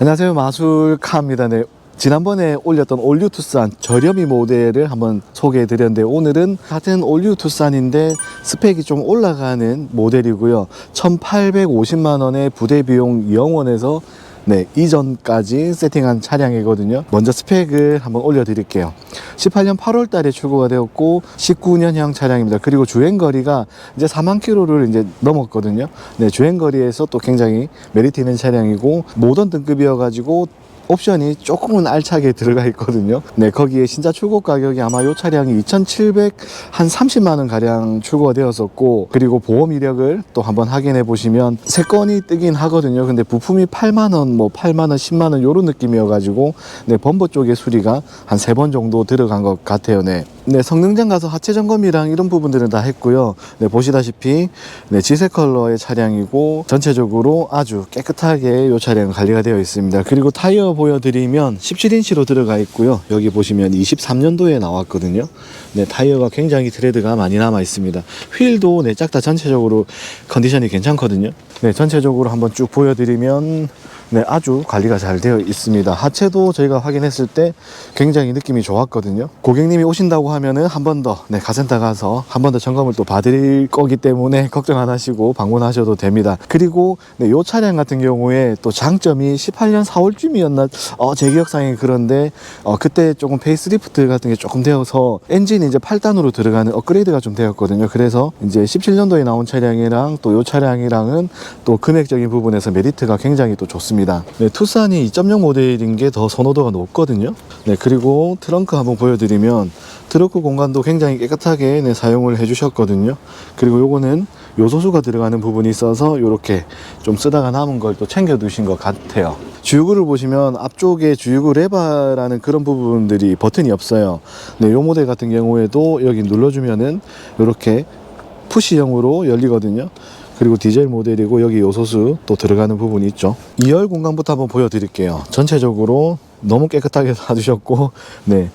안녕하세요 마술카입니다 네, 지난번에 올렸던 올류 투싼 저렴이 모델을 한번 소개해 드렸는데 오늘은 같은 올류 투싼인데 스펙이 좀 올라가는 모델이고요 1850만 원의 부대 비용 0원에서 네, 이전까지 세팅한 차량이거든요. 먼저 스펙을 한번 올려 드릴게요. 18년 8월 달에 출고가 되었고, 19년형 차량입니다. 그리고 주행 거리가 이제 4만 킬로를 이제 넘었거든요. 네, 주행 거리에서 또 굉장히 메리트 있는 차량이고, 모던 등급이어 가지고, 옵션이 조금은 알차게 들어가 있거든요. 네, 거기에 신차 출고 가격이 아마 이 차량이 2,700 한 30만 원 가량 출고가 되었었고, 그리고 보험 이력을 또 한번 확인해 보시면 세 건이 뜨긴 하거든요. 근데 부품이 8만 원, 뭐 8만 원, 10만 원 요런 느낌이어 가지고, 네, 범버 쪽에 수리가 한 세 번 정도 들어간 것 같아요. 네. 네, 성능장 가서 하체 점검이랑 이런 부분들은 다 했고요. 네, 보시다시피 네, 지색 컬러의 차량이고 전체적으로 아주 깨끗하게 이 차량 관리가 되어 있습니다. 그리고 타이어 보여드리면 17인치로 들어가 있고요. 여기 보시면 23년도에 나왔거든요. 네, 타이어가 굉장히 트레드가 많이 남아 있습니다. 휠도 네, 짝다 전체적으로 컨디션이 괜찮거든요. 네, 전체적으로 한번 쭉 보여드리면 네, 아주 관리가 잘 되어 있습니다. 하체도 저희가 확인했을 때 굉장히 느낌이 좋았거든요. 고객님이 오신다고 하면은 한 번 더, 네, 가센터 가서 한 번 더 점검을 또 받을 거기 때문에 걱정 안 하시고 방문하셔도 됩니다. 그리고 네, 요 차량 같은 경우에 또 장점이 18년 4월쯤이었나, 어, 제 기억상에 그런데, 어, 그때 조금 페이스리프트 같은 게 조금 되어서 엔진이 이제 8단으로 들어가는 업그레이드가 좀 되었거든요. 그래서 이제 17년도에 나온 차량이랑 또 요 차량이랑은 또 금액적인 부분에서 메리트가 굉장히 또 좋습니다. 네, 투싼이 2.0 모델인 게 더 선호도가 높거든요. 네, 그리고 트렁크 한번 보여드리면 트렁크 공간도 굉장히 깨끗하게 네, 사용을 해주셨거든요. 그리고 요거는 요소수가 들어가는 부분이 있어서 이렇게 좀 쓰다가 남은 걸 또 챙겨 두신 것 같아요. 주유구를 보시면 앞쪽에 주유구 레바라는 그런 부분들이 버튼이 없어요. 네, 요 모델 같은 경우에도 여기 눌러주면은 이렇게 푸시형으로 열리거든요. 그리고 디젤 모델이고 여기 요소수 또 들어가는 부분이 있죠. 2열 공간부터 한번 보여드릴게요. 전체적으로 너무 깨끗하게 놔두셨고, 네.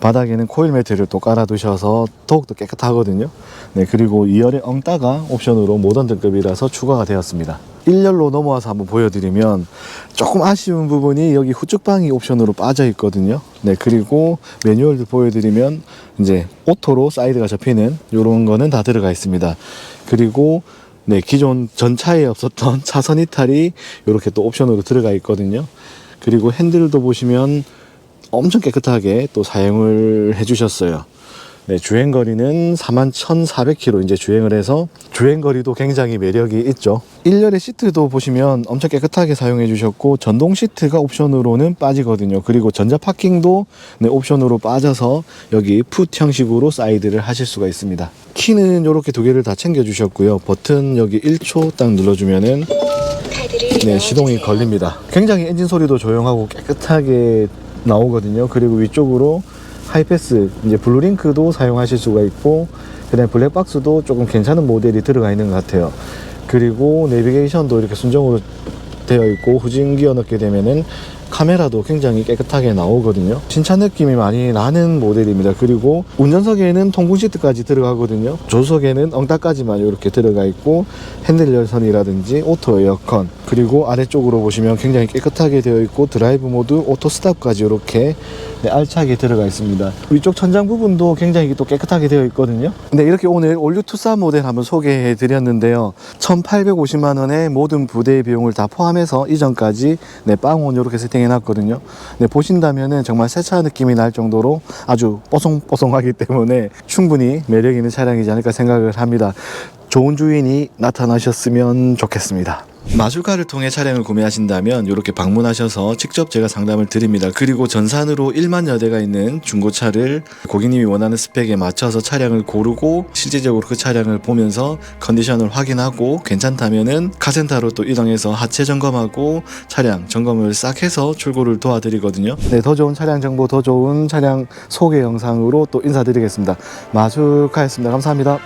바닥에는 코일 매트를 또 깔아두셔서 더욱더 깨끗하거든요. 네, 그리고 2열의 엉따가 옵션으로 모던 등급이라서 추가가 되었습니다. 1열로 넘어와서 한번 보여드리면 조금 아쉬운 부분이 여기 후측방이 옵션으로 빠져 있거든요. 네, 그리고 매뉴얼도 보여드리면 이제 오토로 사이드가 접히는 이런 거는 다 들어가 있습니다. 그리고 네, 기존 전차에 없었던 차선 이탈이 이렇게 또 옵션으로 들어가 있거든요. 그리고 핸들도 보시면 엄청 깨끗하게 또 사용을 해주셨어요. 네, 주행 거리는 41,400km 이제 주행을 해서 주행 거리도 굉장히 매력이 있죠. 1열의 시트도 보시면 엄청 깨끗하게 사용해 주셨고 전동 시트가 옵션으로는 빠지거든요. 그리고 전자 파킹도 네, 옵션으로 빠져서 여기 풋 형식으로 사이드를 하실 수가 있습니다. 키는 이렇게 두 개를 다 챙겨 주셨고요. 버튼 여기 1초 딱 눌러 주면은 네, 시동이 걸립니다. 굉장히 엔진 소리도 조용하고 깨끗하게 나오거든요. 그리고 위쪽으로 하이패스, 이제 블루링크도 사용하실 수가 있고, 그 다음에 블랙박스도 조금 괜찮은 모델이 들어가 있는 것 같아요. 그리고 내비게이션도 이렇게 순정으로 되어 있고, 후진 기어 넣게 되면은 카메라도 굉장히 깨끗하게 나오거든요. 신차 느낌이 많이 나는 모델입니다. 그리고 운전석에는 통풍 시트까지 들어가거든요. 조수석에는 엉따까지만 이렇게 들어가 있고 핸들 열선이라든지 오토 에어컨 그리고 아래쪽으로 보시면 굉장히 깨끗하게 되어 있고 드라이브 모드 오토 스탑까지 이렇게 네, 알차게 들어가 있습니다. 위쪽 천장 부분도 굉장히 또 깨끗하게 되어 있거든요. 네, 이렇게 오늘 올류 투싼 모델 한번 소개해 드렸는데요. 1,850만 원의 모든 부대 비용을 다 포함해서 이전까지 네, 빵원 이렇게 세팅해 놨거든요. 네, 보신다면은 정말 새 차 느낌이 날 정도로 아주 뽀송뽀송하기 때문에 충분히 매력 있는 차량이지 않을까 생각을 합니다. 좋은 주인이 나타나셨으면 좋겠습니다. 마술카를 통해 차량을 구매하신다면 이렇게 방문하셔서 직접 제가 상담을 드립니다. 그리고 전산으로 1만 여 대가 있는 중고차를 고객님이 원하는 스펙에 맞춰서 차량을 고르고 실제적으로 그 차량을 보면서 컨디션을 확인하고 괜찮다면은 카센터로 또 이동해서 하체 점검하고 차량 점검을 싹 해서 출고를 도와드리거든요. 네, 더 좋은 차량 정보, 더 좋은 차량 소개 영상으로 또 인사드리겠습니다. 마술카였습니다. 감사합니다.